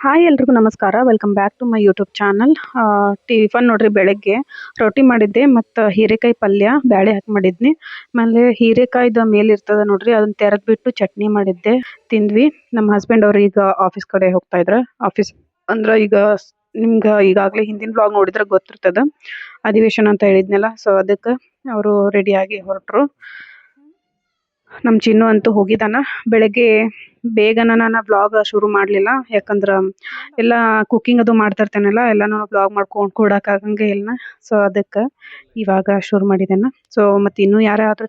Hi ಎಲ್ರಿಗೂ ನಮಸ್ಕಾರ. Welcome back to my YouTube channel tiffin ನೋಡ್ರಿ, ಬೆಳಗ್ಗೆ ರೊಟ್ಟಿ ಮಾಡಿದ್ದೆ, ಮತ್ತು ಹೀರೆಕಾಯಿ ಪಲ್ಯ, ಬ್ಯಾಳೆ ಹಾಕಿ ಮಾಡಿದ್ನಿ. ಆಮೇಲೆ ಹೀರೆಕಾಯಿದ ಮೇಲೆ ಇರ್ತದ ನೋಡ್ರಿ ಅದನ್ನ ತೆರೆದ್ಬಿಟ್ಟು ಚಟ್ನಿ ಮಾಡಿದ್ದೆ, ತಿಂದ್ವಿ. ನಮ್ಮ ಹಸ್ಬೆಂಡ್ ಅವ್ರು ಈಗ ಆಫೀಸ್ ಕಡೆ ಹೋಗ್ತಾ ಇದ್ರ. ಆಫೀಸ್ ಅಂದ್ರ ಈಗ ನಿಮ್ಗ ಈಗಾಗಲೇ ಹಿಂದಿನ ಬ್ಲಾಗ್ ನೋಡಿದ್ರೆ ಗೊತ್ತಿರ್ತದ. ಅಧಿವೇಶನ ಅಂತ ಹೇಳಿದ್ನಲ್ಲ ಸೊ ಅದಕ್ಕೆ ಅವರು ರೆಡಿಯಾಗಿ ಹೊರಟ್ರು. ನಮ್ ಚಿನ್ನು ಅಂತೂ ಹೋಗಿದ್ದಾನ ಬೆಳಗ್ಗೆ ಬೇಗನ ನಾನು ಬ್ಲಾಗ್ ಶುರು ಮಾಡಲಿಲ್ಲ. ಯಾಕಂದ್ರೆ ಎಲ್ಲ ಕುಕ್ಕಿಂಗ್ ಅದು ಮಾಡ್ತಾ ಇರ್ತೇನಲ್ಲ, ಎಲ್ಲಾನು ಬ್ಲಾಗ್ ಮಾಡ್ಕೊಂಡ್ ಕೊಡೋಕ್ಕಾಗಂಗೆ ಇಲ್ಲ. ಸೊ ಅದಕ್ಕೆ ಇವಾಗ ಶುರು ಮಾಡಿದ್ದೇನೆ. ಸೊ ಮತ್ತೆ ಇನ್ನು ಯಾರಾದ್ರೂ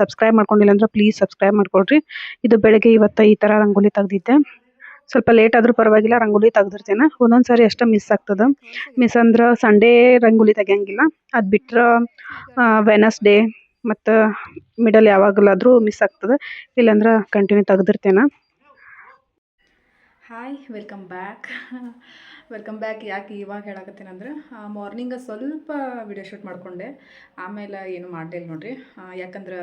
ಸಬ್ಸ್ಕ್ರೈಬ್ ಮಾಡ್ಕೊಂಡಿಲ್ಲ ಅಂದ್ರೆ ಪ್ಲೀಸ್ ಸಬ್ಸ್ಕ್ರೈಬ್ ಮಾಡ್ಕೊಳ್ರಿ. ಇದು ಬೆಳಗ್ಗೆ ಇವತ್ತು ಈ ತರ ರಂಗೋಲಿ ತೆಗ್ದಿದ್ದೆ. ಸ್ವಲ್ಪ ಲೇಟ್ ಆದ್ರೂ ಪರವಾಗಿಲ್ಲ, ರಂಗೋಲಿ ತೆಗ್ದಿರ್ತೇನೆ. ಒಂದೊಂದು ಸಾರಿ ಅಷ್ಟೇ ಮಿಸ್ ಆಗ್ತದೆ. ಮಿಸ್ ಅಂದ್ರೆ ಸಂಡೇ ರಂಗೋಲಿ ತೆಗಿಯಂಗಿಲ್ಲ. ಅದು ಬಿಟ್ರೆ ವೆನಸ್ಡೇ ಮತ್ತ ಮಿಡಲ್ ಯಾವಾಗಲಾದರೂ ಮಿಸ್ ಆಗ್ತದೆ. ಇಲ್ಲಾಂದ್ರೆ continue ತೆಗ್ದಿರ್ತೇನೆ. Hi welcome back welcome back ಯಾಕೆ ಇವಾಗ ಹೇಳಕತ್ತೇನಂದ್ರೆ ಮಾರ್ನಿಂಗ ಸ್ವಲ್ಪ ವಿಡಿಯೋ ಶೂಟ್ ಮಾಡಿಕೊಂಡೆ. ಆಮೇಲೆ ಏನು ಮಾಡಲಿಲ್ಲ ನೋಡ್ರಿ. ಯಾಕಂದ್ರೆ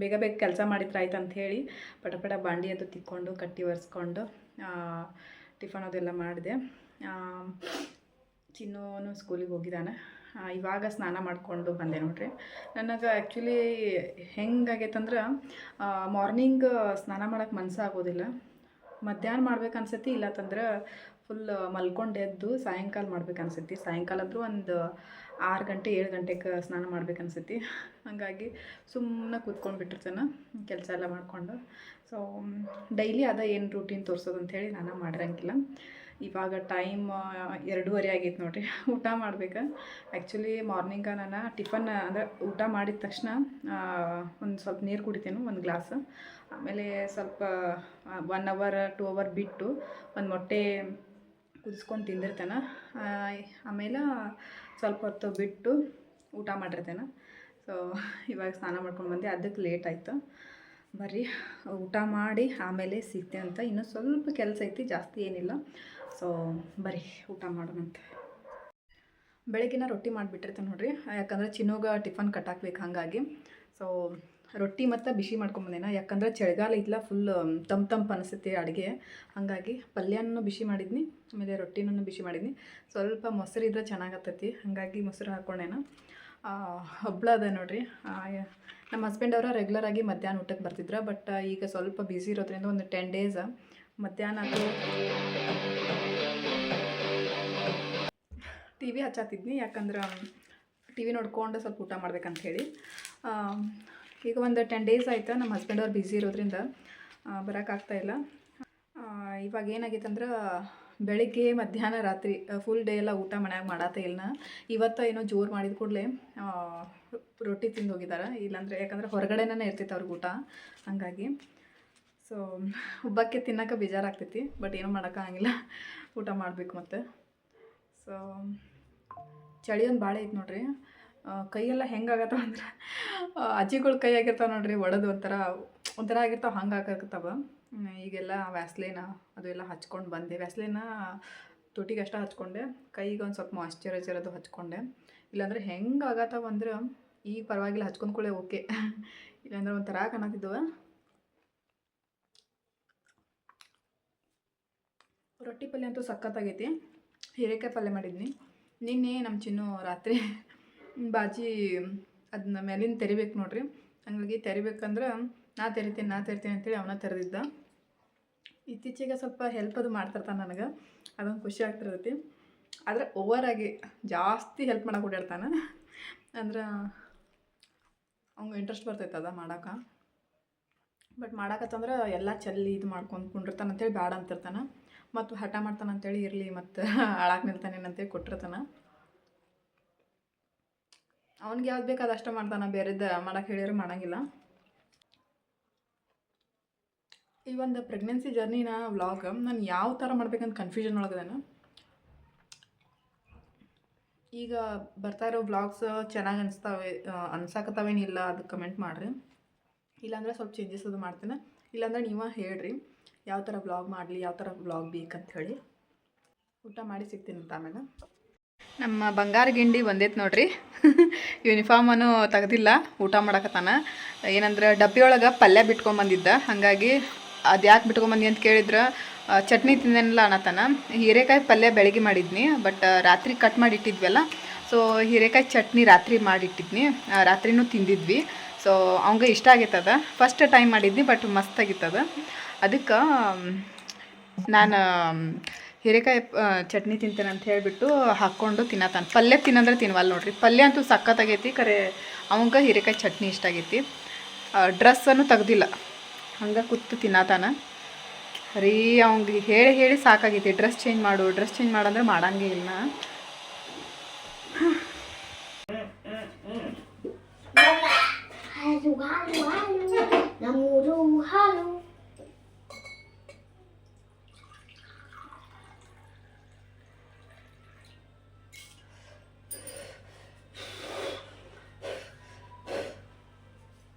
ಬೇಗ ಬೇಗ ಕೆಲಸ ಮಾಡಿದ್ರೆ ಆಯ್ತು ಅಂತ ಹೇಳಿ ಪಟ ಪಟ ಬಾಂಡಿ ಅದು ತಿಕ್ಕೊಂಡು, ಕಟ್ಟಿ ಒರೆಸ್ಕೊಂಡು ಟಿಫನ್ ಅದೆಲ್ಲ ಮಾಡಿದೆ. ಚಿನ್ನೋನು ಸ್ಕೂಲಿಗೆ ಹೋಗಿದ್ದಾನೆ ಇವಾಗ ಸ್ನಾನ ಮಾಡಿಕೊಂಡು ಬಂದೆ ನೋಡ್ರಿ. ನನಗೆ ಆ್ಯಕ್ಚುಲಿ ಹೆಂಗಾಗೈತಂದ್ರೆ ಮಾರ್ನಿಂಗ್ ಸ್ನಾನ ಮಾಡೋಕೆ ಮನಸ್ಸಾಗೋದಿಲ್ಲ ಮಧ್ಯಾಹ್ನ ಮಾಡ್ಬೇಕು ಅನ್ಸತಿ ಇಲ್ಲತ್ತಂದ್ರೆ ಫುಲ್ ಮಲ್ಕೊಂಡು ಎದ್ದು ಸಾಯಂಕಾಲ ಮಾಡ್ಬೇಕು ಅನ್ಸತಿ. ಸಾಯಂಕಾಲ ಅಂದರೂ ಒಂದು ಆರು ಗಂಟೆ, ಏಳು ಗಂಟೆಗೆ ಸ್ನಾನ ಮಾಡ್ಬೇಕು ಅನ್ಸತಿ. ಹಾಗಾಗಿ ಸುಮ್ಮನೆ ಕೂತ್ಕೊಂಡು ಬಿಟ್ಟಿರ್ತೇನೆ, ಕೆಲಸ ಎಲ್ಲ ಮಾಡಿಕೊಂಡು. ಸೊ ಡೈಲಿ ಅದ ಏನು ರೂಟೀನ್ ತೋರ್ಸೋದು ಅಂಥೇಳಿ ನಾನು ಮಾಡಿರಂಗಿಲ್ಲ. ಇವಾಗ ಟೈಮ್ ಎರಡೂವರೆ ಆಗೈತೆ ನೋಡಿರಿ. ಊಟ ಮಾಡ್ಬೇಕು. ಆ್ಯಕ್ಚುಲಿ ಮಾರ್ನಿಂಗ ನಾನು ಟಿಫನ್ ಅಂದರೆ ಊಟ ಮಾಡಿದ ತಕ್ಷಣ ಒಂದು ಸ್ವಲ್ಪ ನೀರು ಕುಡಿತೀನಿ, ಒಂದು ಗ್ಲಾಸ್ ಆಮೇಲೆ ಸ್ವಲ್ಪ ಒನ್ ಅವರ್ ಟೂ ಅವರ್ ಬಿಟ್ಟು ಒಂದು ಮೊಟ್ಟೆ ಕುದಿಸ್ಕೊಂಡು ತಿಂದಿರ್ತೇನೆ. ಆಮೇಲೆ ಸ್ವಲ್ಪ ಹೊತ್ತು ಬಿಟ್ಟು ಊಟ ಮಾಡಿರ್ತೇನೆ. ಸೊ ಇವಾಗ ಸ್ನಾನ ಮಾಡ್ಕೊಂಡು ಬಂದೆ. ಅದಕ್ಕೆ ಲೇಟ್ ಆಯಿತು. ಬರ್ರಿ, ಊಟ ಮಾಡಿ ಆಮೇಲೆ ಸಿಗ್ತೆ ಅಂತ. ಇನ್ನೂ ಸ್ವಲ್ಪ ಕೆಲಸ ಐತಿ, ಜಾಸ್ತಿ ಏನಿಲ್ಲ. ಸೊ ಬರ್ರಿ, ಊಟ ಮಾಡೋಣಂತ ಬೆಳಗಿನ ರೊಟ್ಟಿ ಮಾಡಿಬಿಟ್ಟಿರ್ತೇನೆ ನೋಡ್ರಿ. ಯಾಕಂದ್ರೆ ಚಿನ್ನೋಗ ಟಿಫನ್ ಕಟ್ಟಾಕ್ಬೇಕು ಹಾಗಾಗಿ. ಸೊ ರೊಟ್ಟಿ ಮತ್ತು ಬಿಸಿ ಮಾಡ್ಕೊಂಬಂದೇನ ಯಾಕಂದ್ರೆ ಚಳಿಗಾಲ ಇದ್ಲ ಫುಲ್ ತಂಪು ತಂಪು ಅನಿಸುತ್ತೆ ಅಡುಗೆ. ಹಾಗಾಗಿ ಪಲ್ಯನೂ ಬಿಸಿ ಮಾಡಿದ್ನಿ, ಆಮೇಲೆ ರೊಟ್ಟಿನೂ ಬಿಸಿ ಮಾಡಿದ್ನಿ. ಸ್ವಲ್ಪ ಮೊಸರು ಇದ್ರೆ ಚೆನ್ನಾಗತ್ತೈತಿ ಹಾಗಾಗಿ ಮೊಸರು ಹಾಕ್ಕೊಂಡೇನ ಹಬ್ಬಳ ಅದ ನೋಡ್ರಿ. ಯ- ನಮ್ಮ ಹಸ್ಬೆಂಡ್ ಅವರ ರೆಗ್ಯುಲರ್ ಆಗಿ ಮಧ್ಯಾಹ್ನ ಊಟಕ್ಕೆ ಬರ್ತಿದ್ರು ಬಟ್ ಈಗ ಸ್ವಲ್ಪ ಬ್ಯುಸಿ ಇರೋದ್ರಿಂದ ಒಂದು ಟೆನ್ ಡೇಸ್ ಮಧ್ಯಾಹ್ನ ಟಿ ವಿ ಹಚ್ಚಾತಿದ್ನಿ ಯಾಕಂದ್ರೆ ಟಿ ವಿ ನೋಡ್ಕೊಂಡು ಸ್ವಲ್ಪ ಊಟ ಮಾಡ್ಬೇಕಂತ ಹೇಳಿ. ಈಗ ಒಂದು ಟೆನ್ ಡೇಸ್ ಆಯ್ತು ನಮ್ಮ ಹಸ್ಬೆಂಡ್ ಅವ್ರು ಬ್ಯುಸಿ ಇರೋದ್ರಿಂದ ಬರೋಕ್ಕಾಗ್ತಾಯಿಲ್ಲ ಇವಾಗ ಏನಾಗೈತಂದ್ರೆ ಬೆಳಿಗ್ಗೆ, ಮಧ್ಯಾಹ್ನ, ರಾತ್ರಿ ಫುಲ್ ಡೇ ಎಲ್ಲ ಊಟ ಮನ್ಯಾಗ ಮಾಡತ್ತೆ ಇಲ್ಲ ಇವತ್ತು ಏನೋ ಜೋರು ಮಾಡಿದ ಕೂಡಲೇ ರೊಟ್ಟಿ ತಿಂದು ಹೋಗಿದ್ದಾರೆ ಇಲ್ಲಾಂದರೆ ಯಾಕಂದ್ರೆ ಹೊರಗಡೆನೇ ಇರ್ತೈತೆ ಅವ್ರಿಗೆ ಊಟ. ಹಾಗಾಗಿ ಸೊ ಒಬ್ಬಕ್ಕೆ ತಿನ್ನೋಕೆ ಬೇಜಾರಾಗ್ತೈತಿ ಬಟ್ ಏನೂ ಮಾಡೋಕ್ಕಾಗಿಲ್ಲ ಊಟ ಮಾಡಬೇಕು ಮತ್ತೆ. ಸೊ ಚಳಿ ಒಂದು ಭಾಳ ಐತೆ ನೋಡ್ರಿ. ಕೈಯೆಲ್ಲ ಹೆಂಗೆ ಆಗತ್ತವ ಅಂದ್ರೆ ಅಜ್ಜಿಗಳ ಕೈ ಆಗಿರ್ತಾವ ನೋಡ್ರಿ ಒಡೆದು ಒಂಥರ ಒಂಥರ ಆಗಿರ್ತಾವೆ ಹಂಗೆ ಆಗಾಕತ್ತವ ಹ್ಮ್, ಈಗೆಲ್ಲ ವ್ಯಾಸ್ಲೇನ ಅದು ಎಲ್ಲ ಹಚ್ಕೊಂಡು ಬಂದೆ. ವ್ಯಾಸ್ಲೇನ ತುಟಿಗೆ ಅಷ್ಟೇ ಹಚ್ಕೊಂಡೆ. ಕೈಗೆ ಒಂದು ಸ್ವಲ್ಪ ಮಾಯಶ್ಚರೈಸರ್ ಅದು ಹಚ್ಕೊಂಡೆ. ಇಲ್ಲಾಂದ್ರೆ ಹೆಂಗೆ ಆಗತ್ತವ ಅಂದ್ರೆ ಈಗ ಪರವಾಗಿಲ್ಲ ಹಚ್ಕೊಂಡ್ಕೊಳ್ಳೆ ಓಕೆ. ಇಲ್ಲಾಂದ್ರೆ ಒಂಥರ ಕಾಣತ್ತಿದ್ದವ ರೊಟ್ಟಿ ಪಲ್ಯ ಅಂತೂ ಸಖತ್ತಾಗೈತಿ. ಹೀರೆಕಾಯಿ ಪಲ್ಯ ಮಾಡಿದ್ನಿ. ನಿನ್ನೆ ನಮ್ಮ ಚಿನ್ನು ರಾತ್ರಿ ಬಾಜಿ ಅದನ್ನ ಮೇಲಿಂದ ತೆರಿಬೇಕು ನೋಡ್ರಿ. ಹಂಗಾಗಿ ತೆರಿಬೇಕಂದ್ರೆ ನಾ ತೆರಿತೀನಿ ನಾ ತೆರಿತೀನಿ ಅಂತೇಳಿ ಅವನ ತೆರೆದಿದ್ದ. ಇತ್ತೀಚೆಗೆ ಸ್ವಲ್ಪ ಹೆಲ್ಪ್ ಅದು ಮಾಡ್ತಿರ್ತಾನೆ ನನಗೆ. ಅದೊಂದು ಖುಷಿ ಆಗ್ತಿರ್ತೈತಿ. ಆದರೆ ಓವರಾಗಿ ಜಾಸ್ತಿ ಹೆಲ್ಪ್ ಮಾಡಕ್ಕೆ ಓಡಾಡ್ತಾನೆ. ಅಂದ್ರೆ ಅವ್ನಿಗೆ ಇಂಟ್ರೆಸ್ಟ್ ಬರ್ತೈತೆ ಅದ ಮಾಡಕ್ಕೆ ಬಟ್ ಮಾಡಕತ್ತಂದ್ರೆ ಎಲ್ಲ ಚಲ್ಲಿ ಇದು ಮಾಡ್ಕೊಂಡು ಕುಂಡಿರ್ತಾನೆ ಅಂತೇಳಿ ಬ್ಯಾಡ ಅಂತಿರ್ತಾನೆ. ಮತ್ತು ಹಠ ಮಾಡ್ತಾನೆ ಅಂತೇಳಿ ಇರಲಿ, ಮತ್ತು ಹಾಳಾಗಿ ನಿಲ್ತಾನೇನಂತೇಳಿ ಕೊಟ್ಟಿರ್ತಾನೆ. ಅವ್ನಿಗೆ ಯಾವ್ದು ಬೇಕು ಅದಷ್ಟೇ ಮಾಡ್ತಾನೆ ಬೇರೆದ್ದು ಮಾಡಕ್ಕೆ ಹೇಳಿದ್ರೆ ಮಾಡಂಗಿಲ್ಲ. ಈ ಒಂದು ಪ್ರೆಗ್ನೆನ್ಸಿ ಜರ್ನಿನ ವ್ಲಾಗ್ ನಾನು ಯಾವ ಥರ ಮಾಡ್ಬೇಕಂತ ಕನ್ಫ್ಯೂಷನ್ ಒಳಗದೇನು. ಈಗ ಬರ್ತಾ ಇರೋ ವ್ಲಾಗ್ಸ್ ಚೆನ್ನಾಗಿ ಅನಿಸ್ತಾವೆ ಅನ್ಸಾಕತ್ತಾವೇನಿಲ್ಲ ಅದು ಕಮೆಂಟ್ ಮಾಡಿರಿ. ಇಲ್ಲಾಂದ್ರೆ ಸ್ವಲ್ಪ ಚೇಂಜಸ್ ಅದು ಮಾಡ್ತೇನೆ. ಇಲ್ಲಾಂದ್ರೆ ನೀವೇ ಹೇಳ್ರಿ, ಯಾವ ಥರ ಬ್ಲಾಗ್ ಮಾಡಲಿ, ಯಾವ ಥರ ಬ್ಲಾಗ್ ಬೇಕಂತ ಹೇಳಿ ಊಟ ಮಾಡಿ ಸಿಗ್ತೀನಿ ಅಂತ ಆಮೇಲೆ. ನಮ್ಮ ಬಂಗಾರ ಗಿಂಡಿ ಬಂದೈತೆ ನೋಡ್ರಿ. ಯೂನಿಫಾರ್ಮನ್ನು ತೆಗೆದಿಲ್ಲ, ಊಟ ಮಾಡಕತ್ತಾನ. ಏನಂದ್ರೆ ಡಬ್ಬಿ ಒಳಗೆ ಪಲ್ಯ ಬಿಟ್ಕೊಂಬಂದಿದ್ದ. ಹಾಗಾಗಿ ಅದು ಯಾಕೆ ಬಿಟ್ಕೊಂಬಂದಿ ಅಂತ ಕೇಳಿದ್ರೆ ಚಟ್ನಿ ತಿಂದೇನಲ್ಲ ಅನ್ನತನ ಹೀರೆಕಾಯಿ ಪಲ್ಯ ಬೆಳಗ್ಗೆ ಮಾಡಿದ್ನಿ, ಬಟ್ ರಾತ್ರಿ ಕಟ್ ಮಾಡಿ ಇಟ್ಟಿದ್ವಲ್ಲ ಸೊ ಹೀರೆಕಾಯಿ ಚಟ್ನಿ ರಾತ್ರಿ ಮಾಡಿಟ್ಟಿದ್ನಿ. ರಾತ್ರಿನೂ ತಿಂದಿದ್ವಿ. ಸೊ ಅವಂಗೆ ಇಷ್ಟ ಆಗೈತದ ಫಸ್ಟ್ ಟೈಮ್ ಮಾಡಿದ್ನಿ ಬಟ್ ಮಸ್ತ್ ಆಗಿತ್ತದ. ಅದಕ್ಕೆ, ನಾನು, ಹೀರೆಕಾಯಿ ಚಟ್ನಿ ತಿಂತೇನೆ ಅಂತ ಹೇಳಿಬಿಟ್ಟು ಹಾಕ್ಕೊಂಡು ತಿನ್ನತಾನೆ. ಪಲ್ಯ ತಿನ್ನಂದ್ರೆ ತಿನ್ವಲ್ಲ ನೋಡ್ರಿ. ಪಲ್ಯ ಅಂತೂ ಸಖತ್ತಾಗೈತಿ ಖರೆ ಅವಂಗೆ ಹೀರೆಕಾಯಿ ಚಟ್ನಿ ಇಷ್ಟ ಆಗೈತಿ. ಡ್ರೆಸ್ಸನ್ನು ತೆಗ್ದಿಲ್ಲ. ಹಂಗೆ ಕೂತು ತಿನ್ನತಾನ. ರೀ ಅವ್ನಿಗೆ ಹೇಳಿ ಹೇಳಿ ಸಾಕಾಗೈತಿ ಡ್ರೆಸ್ ಚೇಂಜ್ ಮಾಡು ಡ್ರೆಸ್ ಚೇಂಜ್ ಮಾಡಂದ್ರೆ ಮಾಡಂಗೆ ಇಲ್ಲ. ಹಾಲು ಹಾಲು ಹಾಲು ನಮ್ಮೂರು ಹಾಲು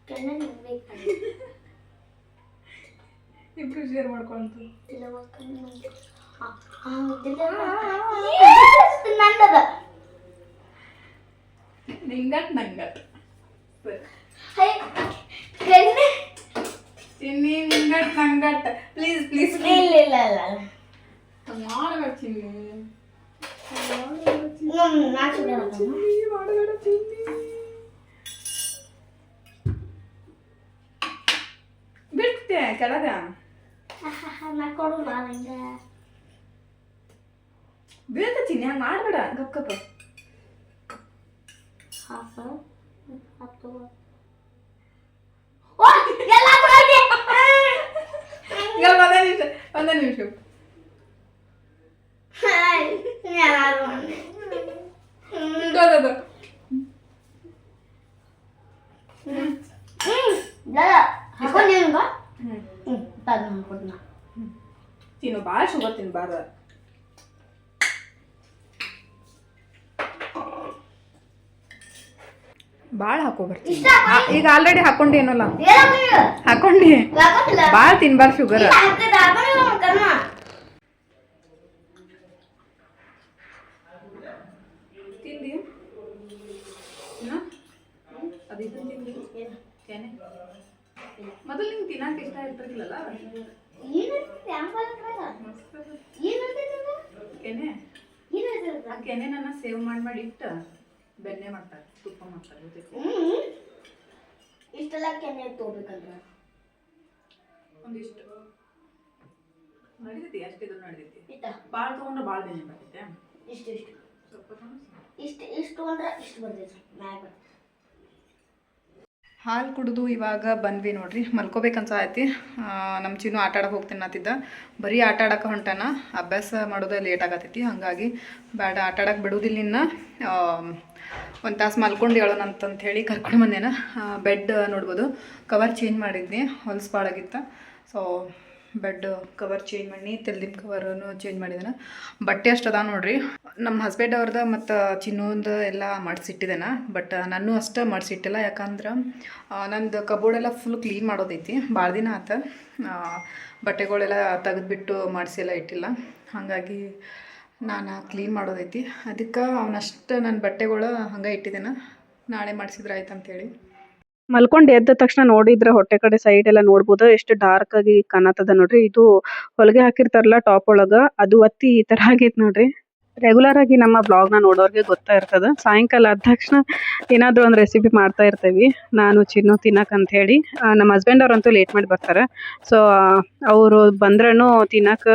ಕಣ್ಣಲ್ಲಿ ಬೇಕು ಇಬ್ರು ಶೇರ್ ಮಾಡ್ಕೊಂತ ನಂದದ ನಿಂಗಟ್ ನಂಗಟ್ ಹೈ ಕಣ್ಣೆ ಚಿನ್ನಿ ನಿಂಗಟ್ ನಂಗಟ್ ಪ್ಲೀಸ್ ಪ್ಲೀಸ್ ಇಲ್ಲ ಇಲ್ಲ ಇಲ್ಲ ಮಾಡಬೇಡ ಚಿನ್ನಿ ನಮ್ಮ ನಾಚು ಮಾಡಬೇಡ ಚಿನ್ನಿ ಬಿಡ್ತೆ ಕೆಳಗ ನಾ ಕೊಡು ಬೀಳ್ತೀನಿ ಹಂಗೆ ಮಾಡಬೇಡ ಗಪ್ ಗಪ್. ಹಾಫ್ ಹತ್ತು. ಒಂದೇ ನಿಮಿಷ ಒಂದೇ ನಿಮಿಷ. ಹ್ಞೂ ಹ್ಞೂ ತಂದು ಮಾಡ್ಕೊಡ್ನ ತಿನ್ನು ಭಾಳ ಶುಗರ್ ತಿನ್ಬಾರ್ದು. ಭಾಳ ಹಾಕೋಬರ್ತೀನಿ ಇಷ್ಟ ಈಗ ಆಲ್ರೆಡಿ ಹಾಕೊಂಡಿ ಏನಲ್ಲ? ಹೇಳಕ್ಕಿಲ್ಲ ಹಾಕೊಂಡಿ. ಯಾಕತ್ತಿಲ್ಲ ಭಾಳ ತಿನ್ಬಾರ್ದು ಶುಗರ್. ಹಾಕಿದ ಹಾಕೊಂಡಿಲ್ಲ ಕರ್ಮ ತಿಂದಿ? ಮೊದಲು ನಿಂಗೆ ತಿನ್ನಕ್ಕೆ ಇಷ್ಟ ಇರ್ತಿರ್ಲಿಲ್ಲ ಏನು ಯಾಂಪಲ್ ಏನು ಕೆನೆ. ಏನು ಆ ಕೆನೆ ನನ್ನ ಸೇವ್ ಮಾಡಿ ಮಾಡಿ ಇಟ್ಟು ಬೆಣ್ಣೆ ಮಾಡ್ತಾರೆ ತುಪ್ಪ ಮಾಡ್ತಾರೆ ಜೊತೆಗೆ. ಇಷ್ಟೆಲ್ಲ ಕೆನೆ ತಗೋಬೇಕಂದ್ರ ಒಂದಿಷ್ಟು. ನಡಿತೈತಿ ಇದು ನಡಿತೈತಿ. ಭಾಳ ತೊಗೊಂಡ್ರೆ ಭಾಳ ಬೆಣ್ಣೆ ಬರ್ತೈತೆ. ಇಷ್ಟು ಇಷ್ಟು. ಸ್ವಲ್ಪ ಇಷ್ಟು ಇಷ್ಟು ಅಂದ್ರೆ ಇಷ್ಟು ಬರ್ತೈತಿ. ಮ್ಯಾಗ ಬರ್ತೈತಿ ಹಾಲು ಕುಡಿದು ಇವಾಗ ಬಂದ್ವಿ ನೋಡ್ರಿ ಮಲ್ಕೋಬೇಕನ್ಸ ಆಯ್ತಿ. ನಮ್ಮ ಚಿನ್ನು ಆಟ ಆಡಕ್ಕೆ ಹೋಗ್ತೀನಿ ಅನ್ನತ್ತಿದ್ದ. ಬರೀ ಆಟ ಆಡಕ್ಕೆ ಹೊಂಟಾನ, ಅಭ್ಯಾಸ ಮಾಡೋದೇ ಲೇಟ್ ಆಗತ್ತೈತಿ ಹಾಗಾಗಿ ಬೇಡ ಆಟ ಆಡಕ್ಕೆ ಬಿಡೋದಿಲ್ಲ ಇನ್ನು ಒಂದು ತಾಸು ಮಲ್ಕೊಂಡು ಹೇಳೋಣ ಅಂತಂತ ಹೇಳಿ ಕರ್ಕೊಂಡು ಬಂದೇನ. ಬೆಡ್ ನೋಡ್ಬೋದು. ಕವರ್ ಚೇಂಜ್ ಮಾಡಿದ್ನಿ, ಹೊಲ್ಸ್ ಭಾಳಾಗಿತ್ತು ಸೊ ಬೆಡ್ ಕವರ್ ಚೇಂಜ್ ಮಾಡಿ ತೆಲ್ದಿನ ಕವರನ್ನು ಚೇಂಜ್ ಮಾಡಿದ್ದೇನೆ ಬಟ್ಟೆ ಅಷ್ಟು ಅದ ನೋಡ್ರಿ. ನಮ್ಮ ಹಸ್ಬೆಂಡ್ ಅವ್ರದ್ದು ಮತ್ತು ಚಿನ್ನೋಂದು ಎಲ್ಲ ಮಾಡಿಸಿಟ್ಟಿದ್ದೇನೆ ಬಟ್ ನಾನು ಅಷ್ಟೇ ಮಾಡಿಸಿಟ್ಟಿಲ್ಲ. ಯಾಕಂದ್ರೆ ನಂದು ಕಬೋರ್ಡೆಲ್ಲ ಫುಲ್ ಕ್ಲೀನ್ ಮಾಡೋದೈತಿ. ಭಾಳ ದಿನ ಆತ. ಬಟ್ಟೆಗಳೆಲ್ಲ ಮಾಡಿಸಿ ಮಾಡಿಸಿಲ್ಲ ಇಟ್ಟಿಲ್ಲ. ಹಾಗಾಗಿ ನಾನು ಕ್ಲೀನ್ ಮಾಡೋದೈತಿ. ಅದಕ್ಕೆ ಅವನಷ್ಟು ನನ್ನ ಬಟ್ಟೆಗಳು ಹಂಗೆ ಇಟ್ಟಿದ್ದೇನೆ ನಾಳೆ ಮಾಡಿಸಿದ್ರೆ ಆಯ್ತು ಅಂತೇಳಿ ಮಲ್ಕೊಂಡು ಎದ್ದ ತಕ್ಷಣ ನೋಡಿದ್ರೆ ಹೊಟ್ಟೆ ಕಡೆ ಸೈಡ್ ಎಲ್ಲ ನೋಡಬಹುದು ಎಷ್ಟು ಡಾರ್ಕ್ ಆಗಿ ಕಾಣತದ ನೋಡ್ರಿ. ಇದು ಹೊಲಿಗೆ ಹಾಕಿರ್ತಾರಲ್ಲ ಟಾಪ್ ಒಳಗ, ಅದು ಒತ್ತಿ ಈ ತರ ಆಗೈತೆ ನೋಡ್ರಿ. ರೆಗ್ಯುಲರ್ ಆಗಿ ನಮ್ಮ ಬ್ಲಾಗ್ನ ನೋಡೋರ್ಗೆ ಗೊತ್ತಾ ಇರ್ತದ. ಸಾಯಂಕಾಲ ಆದ ತಕ್ಷಣ ಏನಾದ್ರೂ ಒಂದು ರೆಸಿಪಿ ಮಾಡ್ತಾ ಇರ್ತೀವಿ. ನಾನು, ಚಿನ್ನು ತಿನ್ನಕ್ ಅಂತ ಹೇಳಿ. ನಮ್ಮ ಹಸ್ಬೆಂಡ್ ಅವ್ರಂತೂ ಲೇಟ್ ಮಾಡಿ ಬರ್ತಾರೆ. ಸೊ ಅವರು ಬಂದ್ರೂ ತಿನ್ನಕ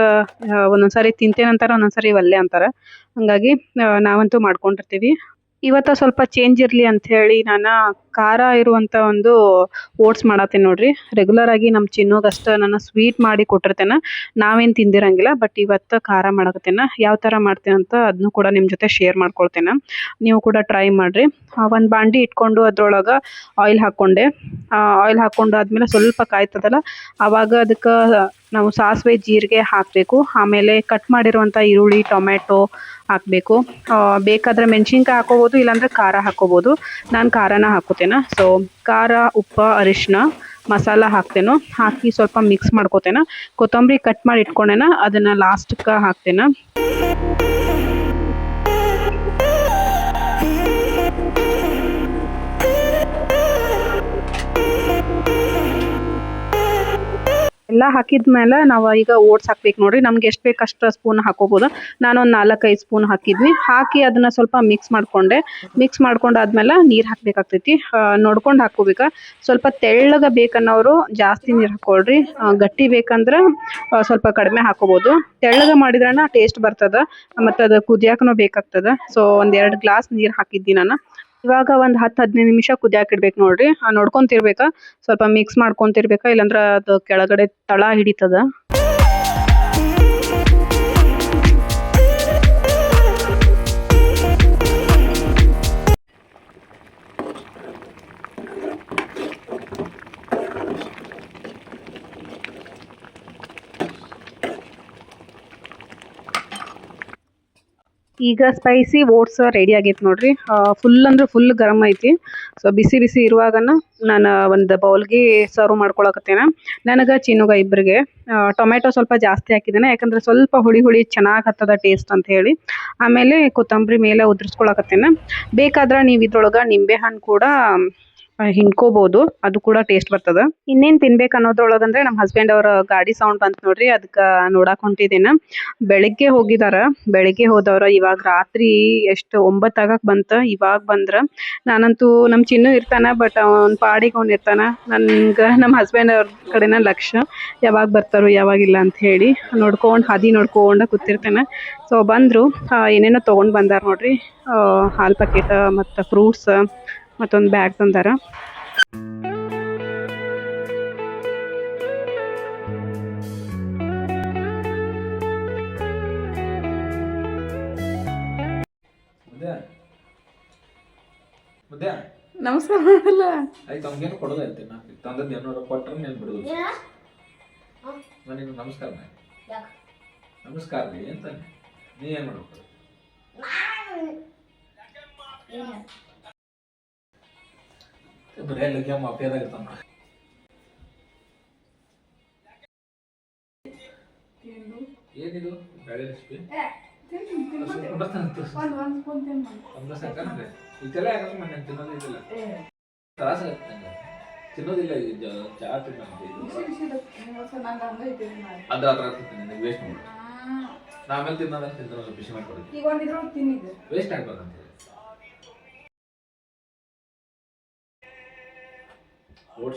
ಒಂದೊಂದ್ಸರಿ ತಿಂತೇನಂತಾರ, ಒಂದೊಂದ್ಸರಿ ಒಲ್ಲೆ ಅಂತಾರ. ಹಂಗಾಗಿ ನಾವಂತೂ ಮಾಡ್ಕೊಂಡಿರ್ತೀವಿ. ಇವತ್ತ ಸ್ವಲ್ಪ ಚೇಂಜ್ ಇರಲಿ ಅಂತ ಹೇಳಿ ನಾನು ಖಾರ ಇರುವಂತ ಒಂದು ಓಟ್ಸ್ ಮಾಡತ್ತೀನಿ ನೋಡ್ರಿ. ರೆಗ್ಯುಲರ್ ಆಗಿ ನಮ್ಮ ಚಿನ್ನೋಗಷ್ಟ ನಾನು ಸ್ವೀಟ್ ಮಾಡಿ ಕೊಟ್ಟಿರ್ತೇನೆ. ನಾವೇನ್ ತಿಂದಿರಂಗಿಲ್ಲ ಬಟ್ ಇವತ್ತು ಖಾರ ಮಾಡಕತ್ತೇನ. ಯಾವ ತರ ಮಾಡ್ತೇನೆ ಅಂತ ಅದನ್ನು ಕೂಡ ನಿಮ್ಮ ಜೊತೆ ಶೇರ್ ಮಾಡ್ಕೊಳ್ತೇನೆ. ನೀವು ಕೂಡ ಟ್ರೈ ಮಾಡಿರಿ. ಒಂದು ಬಾಂಡಿ ಇಟ್ಕೊಂಡು ಅದ್ರೊಳಗೆ ಆಯಿಲ್ ಹಾಕೊಂಡೆ. ಆಯಿಲ್ ಹಾಕ್ಕೊಂಡು ಆದ್ಮೇಲೆ ಸ್ವಲ್ಪ ಕಾಯ್ತದಲ್ಲ ಆವಾಗ ಅದಕ್ಕೆ ನಾವು ಸಾಸಿವೆ, ಜೀರಿಗೆ ಹಾಕಬೇಕು. ಆಮೇಲೆ ಕಟ್ ಮಾಡಿರುವಂಥ ಈರುಳ್ಳಿ ಟೊಮೆಟೊ ಹಾಕಬೇಕು. ಬೇಕಾದರೆ ಮೆಣಸಿನ್ಕಾಯಿ ಹಾಕೋಬೋದು, ಇಲ್ಲಾಂದರೆ ಖಾರ ಹಾಕೋಬೋದು. ನಾನು ಖಾರನ ಹಾಕೋತೇನೆ ಸೊ ಖಾರ, ಉಪ್ಪು ಅರಿಶಿನ ಮಸಾಲ ಹಾಕ್ತೇನೆ. ಹಾಕಿ ಸ್ವಲ್ಪ ಮಿಕ್ಸ್ ಮಾಡ್ಕೋತೇನೆ. ಕೊತ್ತಂಬರಿ ಕಟ್ ಮಾಡಿ ಇಟ್ಕೊಂಡೇನ, ಅದನ್ನು ಲಾಸ್ಟ್ಗೆ ಹಾಕ್ತೇನೆ. ಎಲ್ಲ ಹಾಕಿದ್ಮೇಲೆ ನಾವು ಈಗ ಓಟ್ಸ್ ಹಾಕ್ಬೇಕು ನೋಡ್ರಿ. ನಮ್ಗೆ ಎಷ್ಟು ಬೇಕು ಅಷ್ಟು ಸ್ಪೂನ್ ಹಾಕೋಬೋದು. ನಾನೊಂದು ನಾಲ್ಕೈದು ಸ್ಪೂನ್ ಹಾಕಿದ್ವಿ. ಹಾಕಿ ಅದನ್ನ ಸ್ವಲ್ಪ ಮಿಕ್ಸ್ ಮಾಡ್ಕೊಂಡೆ. ಮಿಕ್ಸ್ ಮಾಡ್ಕೊಂಡಾದ್ಮೇಲೆ ನೀರು ಹಾಕ್ಬೇಕಾಗ್ತೈತಿ. ನೋಡ್ಕೊಂಡು ಹಾಕೋಬೇಕ ಸ್ವಲ್ಪ ತೆಳ್ಳಗ ಬೇಕನ್ನೋರು ಜಾಸ್ತಿ ನೀರು ಹಾಕೊಳ್ರಿ. ಗಟ್ಟಿ ಬೇಕಂದ್ರೆ ಸ್ವಲ್ಪ ಕಡಿಮೆ ಹಾಕೋಬಹುದು ತೆಳ್ಳಗ ಮಾಡಿದ್ರನ ಟೇಸ್ಟ್ ಬರ್ತದ. ಮತ್ತು ಅದು ಕುದಿಯಾಕನು ಬೇಕಾಗ್ತದ. ಸೊ ಒಂದ್ ಎರಡು ಗ್ಲಾಸ್ ನೀರು ಹಾಕಿದ್ದೀನಿ ನಾನು. ಇವಾಗ ಒಂದ್ ಹತ್ತು ಹದಿನೈದು ನಿಮಿಷ ಕುದಿಯಾಕ ಇಡ್ಬೇಕು ನೋಡ್ರಿ. ನೋಡ್ಕೊಂತ ಇರ್ಬೇಕ ಸ್ವಲ್ಪ ಮಿಕ್ಸ್ ಮಾಡ್ಕೊಂತಿರ್ಬೇಕ? ಇಲ್ಲಾಂದ್ರ ಅದು ಕೆಳಗಡೆ ತಳ ಹಿಡಿತದ. ಈಗ ಸ್ಪೈಸಿ ಓಟ್ಸ್ ರೆಡಿ ಆಗೈತೆ ನೋಡ್ರಿ. ಫುಲ್ ಅಂದ್ರೆ ಫುಲ್ ಗರಮ್ ಐತಿ. ಸೊ ಬಿಸಿ ಬಿಸಿ ಇರುವಾಗನ ನಾನು ಒಂದು ಬೌಲ್ಗೆ ಸರ್ವ್ ಮಾಡ್ಕೊಳಕತ್ತೇನೆ. ನನಗೆ ಚಿನ್ನುಗ ಇಬ್ಬರಿಗೆ ಟೊಮೆಟೊ ಸ್ವಲ್ಪ ಜಾಸ್ತಿ ಹಾಕಿದ್ದೇನೆ. ಯಾಕಂದ್ರೆ ಸ್ವಲ್ಪ ಹುಳಿ ಹುಳಿ ಚೆನ್ನಾಗಿ ಹತ್ತದ ಟೇಸ್ಟ್ ಅಂತ ಹೇಳಿ. ಆಮೇಲೆ ಕೊತ್ತಂಬರಿ ಮೇಲೆ ಉದುರಿಸ್ಕೊಳಕತ್ತೇನೆ. ಬೇಕಾದ್ರೆ ನೀವು ಇದ್ರೊಳಗೆ ನಿಂಬೆಹಣ್ಣು ಕೂಡ ಆ, ಹಿಂಡ್ಕೋಬಹುದು ಅದು ಕೂಡ ಟೇಸ್ಟ್ ಬರ್ತದ. ಇನ್ನೇನ್ ತಿನ್ಬೇಕು ಅನ್ನೋದ್ರೊಳಗಂದ್ರೆ ನಮ್ಮ ಹಸ್ಬೆಂಡ್ ಅವರ ಗಾಡಿ ಸೌಂಡ್ ಬಂತ ನೋಡ್ರಿ ಅದಕ್ಕ ನೋಡಾಕ್ ಹೊಂಟಿದ್ದೇನ ಬೆಳಿಗ್ಗೆ ಹೋಗಿದಾರ. ಬೆಳಿಗ್ಗೆ ಹೋದವ್ರ ಇವಾಗ ರಾತ್ರಿ ಎಷ್ಟು ಆಗಾಕ್ ಬಂತ. ಇವಾಗ ಬಂದ್ರ ನಾನಂತೂ ನಮ್ ಚಿನ್ನು ಇರ್ತಾನ ಬಟ್ ಅವ್ನ್ ಪಾಡಿಗೆ ಅವ್ನ್ ಇರ್ತಾನ. ನನ್ಗ ನಮ್ಮ ಹಸ್ಬೆಂಡ್ ಅವ್ರ ಕಡೆನ ಲಕ್ಷ. ಯಾವಾಗ ಬರ್ತಾರೋ ಯಾವಾಗಿಲ್ಲ ಅಂತ ಹೇಳಿ ನೋಡ್ಕೊಂಡ್, ಹಾದಿ ನೋಡ್ಕೊಂಡ ಕೂತಿರ್ತೇನೆ. ಸೊ ಬಂದ್ರು ಏನೇನೋ ತಗೊಂಡ್ ಬಂದಾರ ನೋಡ್ರಿ. ಹಾಲ್ ಪ್ಯಾಕೆಟ್ ಮತ್ತ ಫ್ರೂಟ್ಸ್ ಮತ್ತೊಂದು ಬ್ಯಾಗ್ ತಂದಾರ. ಮುದ್ದೆ ಮುದ್ದೆ ನಮಸ್ಕಾರ ಮಾಡಲ್ಲ. ಆಯ್ತು ಅವ್ನಿಗೇನು ಕೊಡೋದೈತೆ ನಾ ತಂದದ್ದು ಏನಾರು ಕೊಟ್ಟರೆ ನೀನು ಬಿಡೋದು? ಏನ ನನಗೆ ನಮಸ್ಕಾರ ಮಾಡಿ. ಯಾಕೆ? ನಮಸ್ಕಾರ ರೀ ಅಂತ ನೀ ಏನು ಮಾಡ್ಬೇಕು? ಏನ ಬರೇ ಅಪಿಯಾದ ಮಾಫಿಯಾದಾಗ ಇರ್ತಾನ ಏನಿದು? ಬೇಳೆ ರೆಸಿಪಿ ಇದೆಲ್ಲ ಯಾಕಂದ್ರೆ ಮನೆ ತ್ರಾಸ ಆಗುತ್ತೆ ನಂಗೆ. ತಿನ್ನೋದಿಲ್ಲ ಇದು ಚಾ ತಿನ್ನೋದು ಇದು. ಅದ್ರ ವೇಸ್ಟ್ ಮಾಡಿ. ಆಮೇಲೆ ತಿನ್ನೋದಂತ ತಿಂತಾನಲ್ಲ ಬಿಸಿ ಮಾಡ್ಕೊಡೋದು ವೇಸ್ಟ್ ಆಗ್ಬಾರ್ದಂತ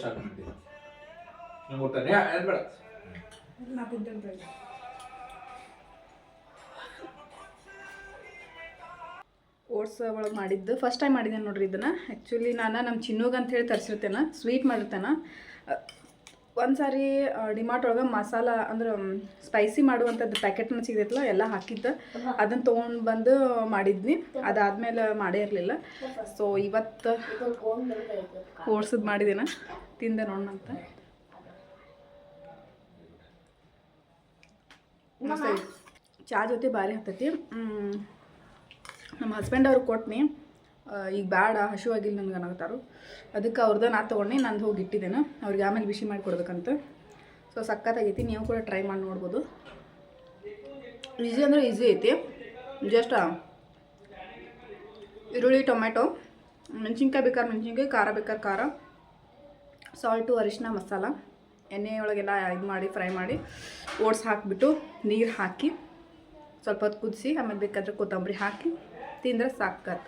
ಹಾಕೊಂಡ್ಬಿಡ್ತೀನಿ ನಂಗೆ ಏನ್ ಬೇಡ. ನಾ ತಿಂತೇನೆ ಓಟ್ಸ್ ಒಳಗೆ ಮಾಡಿದ್ದು ಫಸ್ಟ್ ಟೈಮ್ ಮಾಡಿದ್ದೇನೆ ನೋಡ್ರಿ ಇದನ್ನು. ಆ್ಯಕ್ಚುಲಿ ನಾನು ನಮ್ಮ ಚಿನ್ನುಗೆ ಅಂತ ಹೇಳಿ ತರಿಸಿರ್ತೇನೆ. ಸ್ವೀಟ್ ಮಾಡಿರ್ತೇನೆ. ಒಂದು ಸಾರಿ ಡಿಮಾರ್ಟ್ ಒಳಗೆ ಮಸಾಲ ಅಂದ್ರೆ ಸ್ಪೈಸಿ ಮಾಡುವಂಥದ್ದು ಪ್ಯಾಕೆಟ್ನ ಸಿಗ್ತೈತಲ್ಲ ಎಲ್ಲ ಹಾಕಿದ್ದೆ. ಅದನ್ನು ತೊಗೊಂಡು ಬಂದು ಮಾಡಿದ್ನಿ. ಅದಾದ್ಮೇಲೆ ಮಾಡೇ ಇರಲಿಲ್ಲ. ಸೊ ಇವತ್ತು ಓಟ್ಸದ್ ಮಾಡಿದೆನ. ತಿಂದೆ ನೋಡೋಣಂತ. ಚಾ ಜೊತೆ ಭಾರಿ ಹತ್ತೈತಿ. ನಮ್ಮ ಹಸ್ಬೆಂಡ್ ಅವ್ರಿಗೆ ಕೊಟ್ನಿ. ಈಗ ಬೇಡ ಹಸುವಾಗಿಲ್ಲ ನನಗೆ ಅನ್ನಕತ್ತಾರು. ಅದಕ್ಕೆ ಅವ್ರದ್ದು ನಾ ತೊಗೊಂಡು, ನಂದು ಹೋಗಿ ಇಟ್ಟಿದ್ದೇನೆ. ಅವ್ರಿಗೆ ಆಮೇಲೆ ಬಿಸಿ ಮಾಡಿ ಕೊಡ್ಬೇಕಂತ. ಸೊ ಸಕ್ಕತ್ತಾಗೈತಿ ನೀವು ಕೂಡ ಟ್ರೈ ಮಾಡಿ ನೋಡ್ಬೋದು. ಈಸಿ ಅಂದರೆ ಈಸಿ ಐತಿ. ಜಸ್ಟ್ ಈರುಳ್ಳಿ ಟೊಮೆಟೊ ಮೆಣಸಿನ್ಕಾಯಿ ಬೇಕಾದ್ರೆ ಮೆಣಸಿನ್ಕಾಯಿ, ಖಾರ ಬೇಕಾದ್ರೆ ಖಾರ ಸಾಲ್ಟು ಅರಿಶಿನ ಮಸಾಲ, ಎಣ್ಣೆಯೊಳಗೆಲ್ಲ ಇದು ಮಾಡಿ ಫ್ರೈ ಮಾಡಿ, ಓಟ್ಸ್ ಹಾಕಿಬಿಟ್ಟು ನೀರು ಹಾಕಿ, ಸ್ವಲ್ಪ ಹೊತ್ತು ಕುದಿಸಿ, ಆಮೇಲೆ ಬೇಕಾದರೆ ಕೊತ್ತಂಬರಿ ಹಾಕಿ, ತಿಂದರೆ ಸಾಕತ್.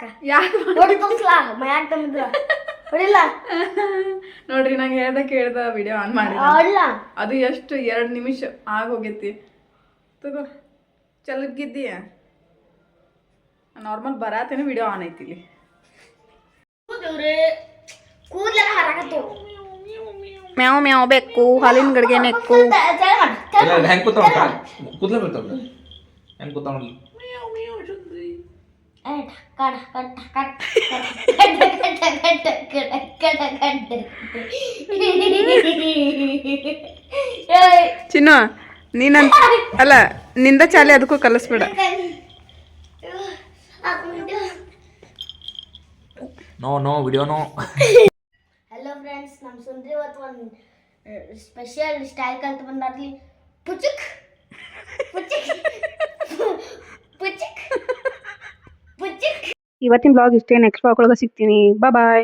ಯಾಕ ಯಾಕೆ ನೋಡಿ ತೋರ್ಸ್ಲಾ ಮನ್ಯಾಗ ತಂದಿದ್ರ ಹೊಡಿಲ್ಲ ನೋಡ್ರಿ ನಂಗೆ ಹೇಳ್ದ ಕೇಳ್ದ ವಿಡಿಯೋ ಆನ್ ಮಾಡಿ ಅಲ್ಲ ಅದು ಎಷ್ಟು ಎರಡು ನಿಮಿಷ ಆಗೋಗೈತಿ ತಗೋ ಚಲಗಿದ್ದೀಯ ನಾರ್ಮಲ್ ಬರಾತೇನೆ ವಿಡಿಯೋ ಆನ್ ಐತಿ ಇಲ್ಲಿ ಕೂದಲೆಲ್ಲ ಹಾರಾಕತ್ತು ಮ್ಯಾವ್ ಮ್ಯಾವ್ ಬೇಕು ಹಾಲಿನ ಗಡಿಗೆ ನೆಕ್ಕು ಕೂದಲೇ ಬರ್ತಾವ ಹೆಂಗೆ ಕೂತಾವ ಕಡ ಕಟ್ಟ ಕಟ್ಟ ಕಟ್ಟ ಕಟ್ಟ ಕಟ್ಟ ಕಟ್ಟ ಕಟ್ಟ ಚಿನ್ನು ನೀನಂತ ಅಲ್ಲ ನಿಂದ ಚಾಲಿ ಅದಕ್ಕೂ ಕಲಿಸ್ಬೇಡ no no video no hello friends ನಮ್ಮ ಸುಂದ್ರಿ ಇವತ್ತು ಒಂದು ಸ್ಪೆಷಲ್ ಸ್ಟೈಲ್ ಕಲ್ತು ಬಂದಾರ್ಲಿ ಪುಚಕ್ ಪುಚಕ್ ಪುಚಕ್ ಇವತ್ತಿನ ಬ್ಲಾಗ್ ಇಷ್ಟೇ ನೆಕ್ಸ್ಟ್ ಬ್ಲಾಗ್ ಒಳಗೆ ಸಿಗ್ತೀನಿ. ಬಾಯ್